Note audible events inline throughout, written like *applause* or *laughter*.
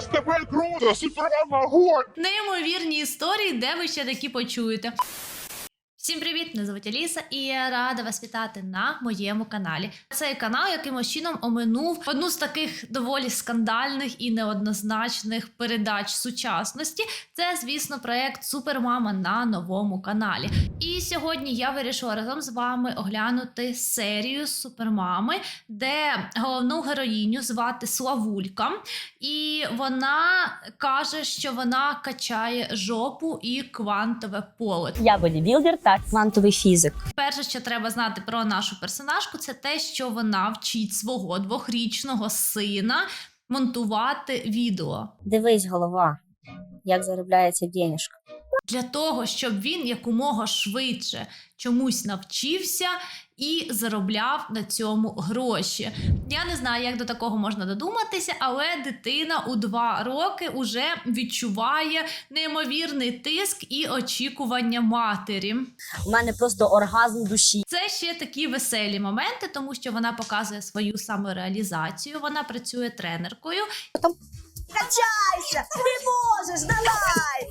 СТБ круто, супермама огонь! Неймовірні історії, де ви ще такі почуєте. Всім привіт! Мене звуть Аліса, і я рада вас вітати на моєму каналі. Цей канал якимось чином оминув одну з таких доволі скандальних і неоднозначних передач сучасності. Це, звісно, проект Супермама на новому каналі. І сьогодні я вирішила разом з вами оглянути серію Супермами, де головну героїню звати Славулька. І вона каже, що вона качає жопу і квантове поле. Я бодібілдер та квантовий фізик. Перше, що треба знати про нашу персонажку, це те, що вона вчить свого двохрічного сина монтувати відео. Дивись, голова, як заробляється денежка. Для того, щоб він якомога швидше чомусь навчився і заробляв на цьому гроші. Я не знаю, як до такого можна додуматися, але дитина у два роки вже відчуває неймовірний тиск і очікування матері. У мене просто оргазм душі. Це ще такі веселі моменти, тому що вона показує свою самореалізацію. Вона працює тренеркою. Качайся! Ти можеш, давай!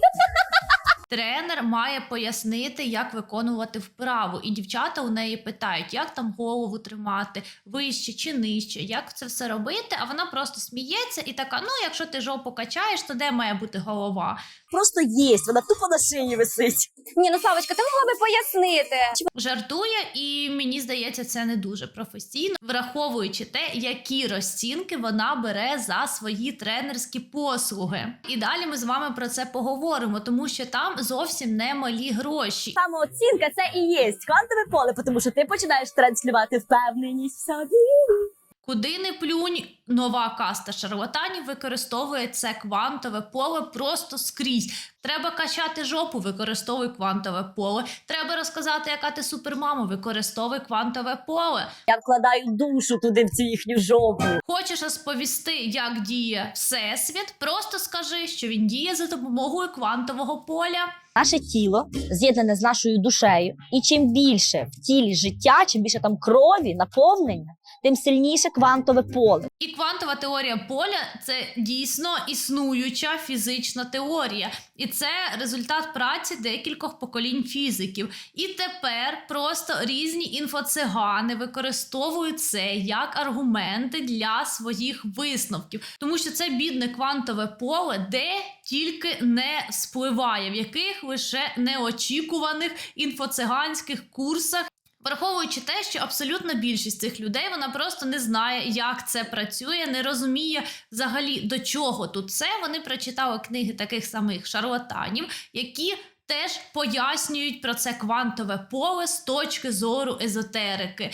Тренер має пояснити, як виконувати вправу, і дівчата у неї питають, як там голову тримати, вище чи нижче, як це все робити. А вона просто сміється і така: ну, якщо ти жопу качаєш, то де має бути голова? Просто єсть, вона тупо на шиї висить. Ні, ну Славочка, ти могла би пояснити. Жартує, і мені здається, це не дуже професійно, враховуючи те, які розцінки вона бере за свої тренерські послуги. І далі ми з вами про це поговоримо, тому що там зовсім не малі гроші. Самооцінка це і є квантове поле, тому що ти починаєш транслювати впевненість в собі. Куди не плюнь, нова каста шарлатанів використовує це квантове поле просто скрізь. Треба качати жопу, використовуй квантове поле. Треба розказати, яка ти супермама, використовуй квантове поле. Я вкладаю душу туди в цю їхню жопу. Хочеш розповісти, як діє всесвіт? Просто скажи, що він діє за допомогою квантового поля. Наше тіло з'єднане з нашою душею, і чим більше в тілі життя, чим більше там крові, наповнення, тим сильніше квантове поле. І квантова теорія поля це дійсно існуюча фізична теорія, і це результат праці декількох поколінь фізиків. І тепер просто різні інфоцигани використовують це як аргументи для своїх висновків, тому що це бідне квантове поле, де тільки не спливає, в яких лише неочікуваних інфоциганських курсах. Враховуючи те, що абсолютна більшість цих людей вона просто не знає, як це працює, не розуміє взагалі до чого тут це. Вони прочитали книги таких самих шарлатанів, які теж пояснюють про це квантове поле з точки зору езотерики.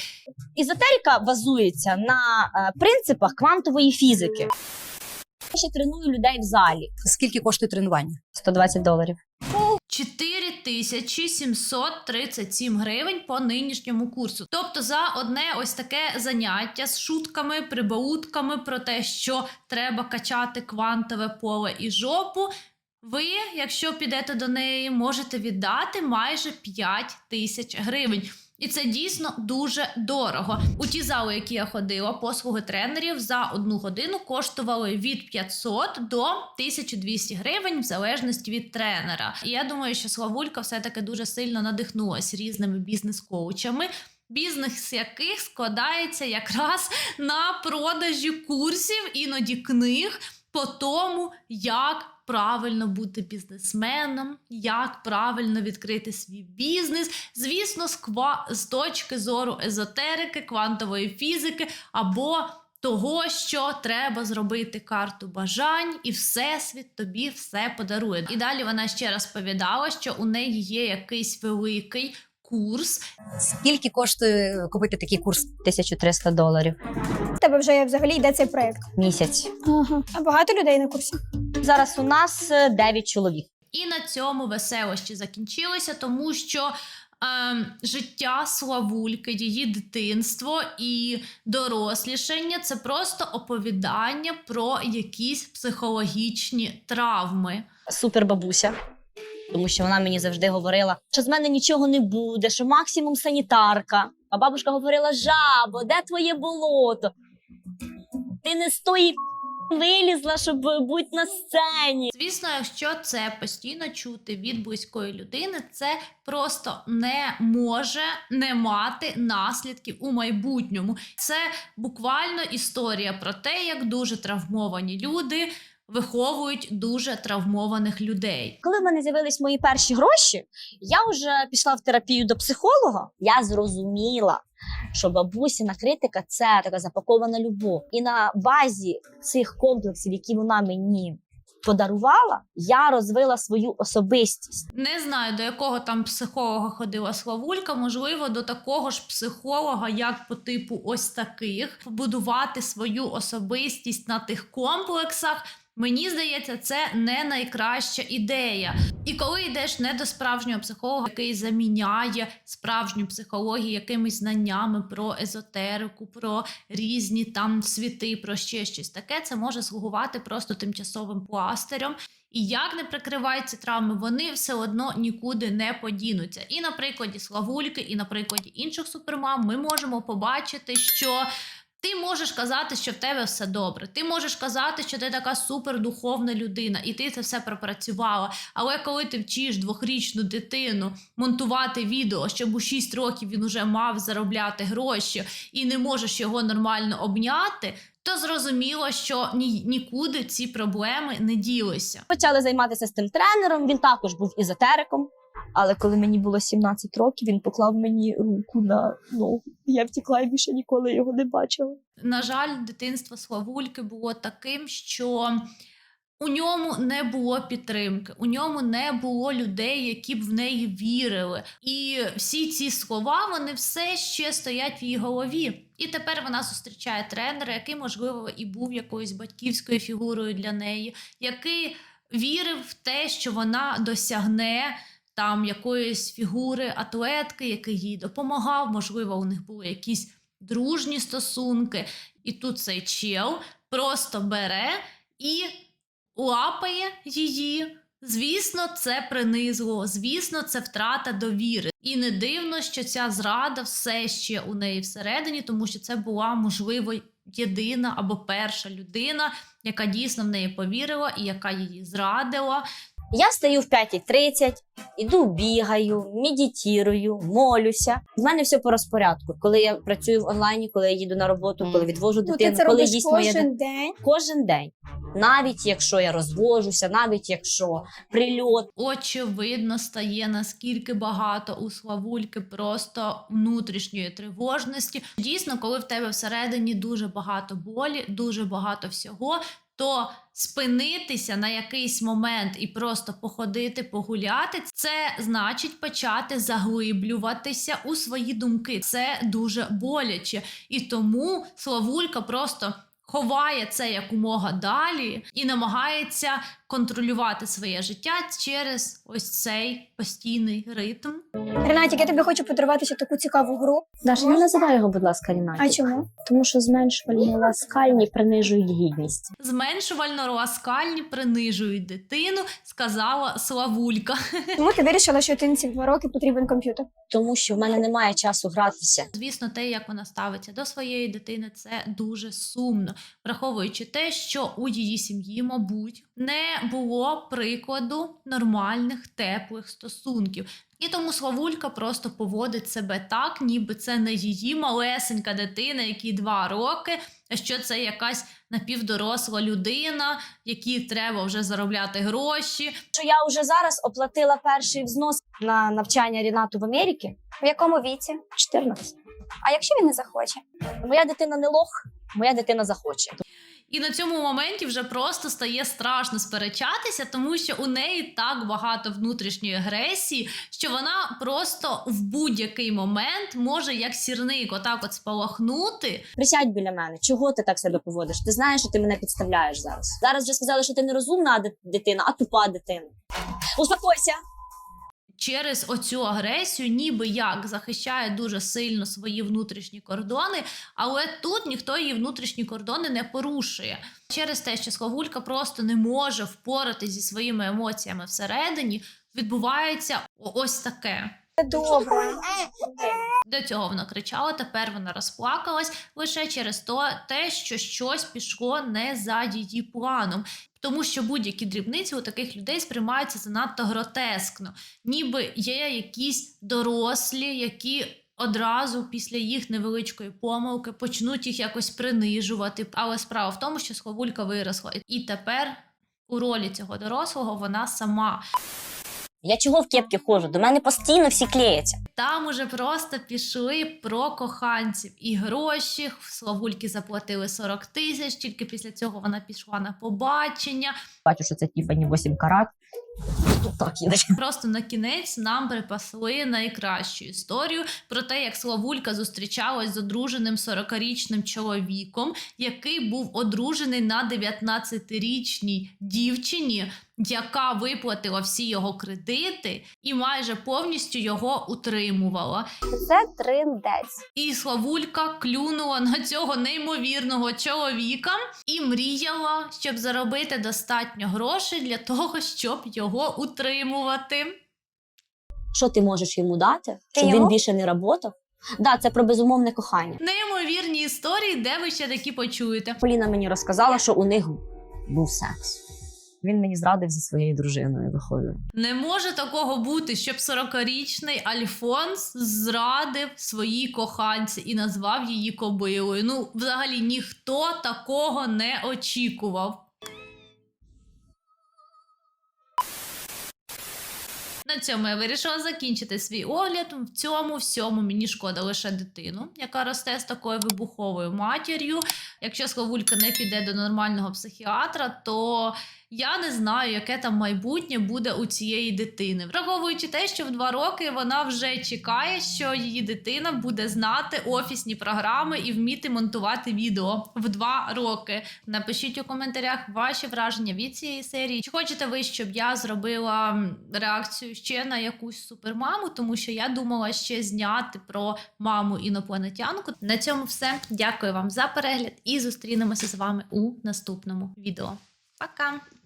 Ізотерика базується на е, принципах квантової фізики. Я ще треную людей в залі. Скільки коштує тренування? 120 доларів. 4737 гривень по нинішньому курсу. Тобто за одне ось таке заняття з шутками, прибаутками про те, що треба качати квантове поле і жопу. Ви, якщо підете до неї, можете віддати майже 5 тисяч гривень. І це дійсно дуже дорого. У ті зали, які я ходила, послуги тренерів за одну годину коштували від 500 до 1200 гривень, в залежності від тренера. І я думаю, що Славулька все-таки дуже сильно надихнулась різними бізнес-коучами. Бізнес яких складається якраз на продажі курсів, іноді книг по тому, як правильно бути бізнесменом, як правильно відкрити свій бізнес. Звісно, з, ква- з точки зору езотерики, квантової фізики або того, що треба зробити карту бажань, і всесвіт тобі все подарує. І далі вона ще розповідала, що у неї є якийсь великий курс, Скільки коштує купити такий курс? 1300 доларів. В тебе вже взагалі йде цей проект. Місяць. Ага. А багато людей на курсі. Зараз у нас 9 чоловік. І на цьому веселощі закінчилися, тому що е, життя Славульки, її дитинство і дорослішання це просто оповідання про якісь психологічні травми. Супер бабуся. Тому що вона мені завжди говорила, що з мене нічого не буде, що максимум санітарка. А бабушка говорила: жабо, де твоє болото? Ти не з тої Вилізла, щоб бути на сцені. Звісно, якщо це постійно чути від близької людини, це просто не може не мати наслідків у майбутньому. Це буквально історія про те, як дуже травмовані люди виховують дуже травмованих людей. Коли в мене з'явились мої перші гроші, я вже пішла в терапію до психолога. Я зрозуміла, що бабусіна критика це така запакована любов. І на базі цих комплексів, які вона мені подарувала, я розвила свою особистість. Не знаю, до якого там психолога ходила Славулька, можливо, до такого ж психолога, як по типу ось таких, побудувати свою особистість на тих комплексах. Мені здається, це не найкраща ідея. І коли йдеш не до справжнього психолога, який заміняє справжню психологію якимись знаннями про езотерику, про різні там світи, про ще щось таке, це може слугувати просто тимчасовим пластирем. І як не прикривають ці травми, вони все одно нікуди не подінуться. І на прикладі Славульки, і на прикладі інших супермам ми можемо побачити, що. Ти можеш казати, що в тебе все добре. Ти можеш казати, що ти така супердуховна людина, і ти це все пропрацювала. Але коли ти вчиш двохрічну дитину монтувати відео, щоб у 6 років він уже мав заробляти гроші і не можеш його нормально обняти, то зрозуміло, що ні, нікуди ці проблеми не ділися. Почали займатися з тим тренером. Він також був езотериком. Але коли мені було 17 років, він поклав мені руку на ногу. Я втекла і більше ніколи його не бачила. На жаль, дитинство Славульки було таким, що у ньому не було підтримки, у ньому не було людей, які б в неї вірили. І всі ці слова вони все ще стоять в її голові. І тепер вона зустрічає тренера, який, можливо, і був якоюсь батьківською фігурою для неї, який вірив в те, що вона досягне. Там якоїсь фігури атлетки, який їй допомагав, можливо, у них були якісь дружні стосунки. І тут цей чел просто бере і лапає її. Звісно, це принизливо, звісно, це втрата довіри. І не дивно, що ця зрада все ще у неї всередині, тому що це була, можливо, єдина або перша людина, яка дійсно в неї повірила і яка її зрадила. Я встаю в 5.30, іду бігаю, медитірую, молюся. В мене все по розпорядку. Коли я працюю в онлайні, коли я їду на роботу, коли відвожу Ну, ти дитину, це коли робиш їсть моя кожен дитина. день. Кожен день. Навіть якщо я розвожуся, навіть якщо прильот. Очевидно, стає наскільки багато у Славульки просто внутрішньої тривожності. Дійсно, коли в тебе всередині дуже багато болі, дуже багато всього. То спинитися на якийсь момент і просто походити, погуляти, це значить почати заглиблюватися у свої думки. Це дуже боляче. І тому Славулька просто ховає це якомога далі і намагається контролювати своє життя через ось цей постійний ритм. Ренатік, я тобі хочу подарувати ще таку цікаву гру. Даша, не називай його, будь ласка, Рінатік. А чому? Тому що зменшувальні ласкальні принижують гідність. Зменшувально ласкальні принижують дитину, сказала Славулька. *laughs* Чому ти вирішила, що дитинці в два роки потрібен комп'ютер? Тому що в мене немає часу гратися. Звісно, те, як вона ставиться до своєї дитини, це дуже сумно, враховуючи те, що у її сім'ї, мабуть, не було прикладу нормальних теплих стосунків. І тому Славулька просто поводить себе так, ніби це не її малесенька дитина, якій два роки, а що це якась напівдоросла людина, якій треба вже заробляти гроші. Що я вже зараз оплатила перший взнос на навчання Рінату в Америці В якому віці? 14. А якщо він не захоче? Моя дитина не лох, моя дитина захоче. І на цьому моменті вже просто стає страшно сперечатися, тому що у неї так багато внутрішньої агресії, що вона просто в будь-який момент може як сірник отак от спалахнути. Присядь біля мене. Чого ти так себе поводиш? Ти знаєш, що ти мене підставляєш зараз. Зараз вже сказали, що ти не розумна дитина, а тупа дитина. Успокойся. Через оцю агресію, ніби як захищає дуже сильно свої внутрішні кордони, але тут ніхто її внутрішні кордони не порушує. Через те, що Славулька просто не може впоратись зі своїми емоціями всередині, відбувається ось таке. Добре. До цього вона кричала, тепер вона розплакалась лише через то, те, що щось пішло не за її планом. Тому що будь-які дрібниці у таких людей сприймаються занадто гротескно, ніби є якісь дорослі, які одразу після їх невеличкої помилки почнуть їх якось принижувати. Але справа в тому, що Славулька виросла, і тепер у ролі цього дорослого вона сама. Я чого в кепки ходжу? До мене постійно всі клеяться. Там уже просто пішли про коханців і гроші. Славульки заплатили 40 тисяч. Тільки після цього вона пішла на побачення. Бачу, що це Тіфані не 8 карат. Так, іначе. Просто на кінець нам припасли найкращу історію про те, як Славулька зустрічалась з одруженим 40-річним чоловіком, який був одружений на 19-річній дівчині, яка виплатила всі його кредити і майже повністю його утримувала. Це триндець. І Славулька клюнула на цього неймовірного чоловіка і мріяла, щоб заробити достатньо грошей для того, щоб його утримувати. Що ти можеш йому дати, Ти щоб йому? він більше не працював? Да, це про безумовне кохання. Неймовірні історії, де ви ще такі почуєте. Поліна мені розказала, що у них був секс. Він мені зрадив зі своєю дружиною, виходить. Не може такого бути, щоб 40-річний Альфонс зрадив своїй коханці і назвав її кобилою. Ну, взагалі ніхто такого не очікував. На цьому я вирішила закінчити свій огляд. В цьому всьому мені шкода лише дитину, яка росте з такою вибуховою матір'ю. Якщо Славулька не піде до нормального психіатра, то я не знаю, яке там майбутнє буде у цієї дитини. Враховуючи те, що в два роки вона вже чекає, що її дитина буде знати офісні програми і вміти монтувати відео в два роки. Напишіть у коментарях ваші враження від цієї серії. Чи хочете ви, щоб я зробила реакцію ще на якусь супермаму? Тому що я думала ще зняти про маму інопланетянку. На цьому все. Дякую вам за перегляд і зустрінемося з вами у наступному відео. Пока!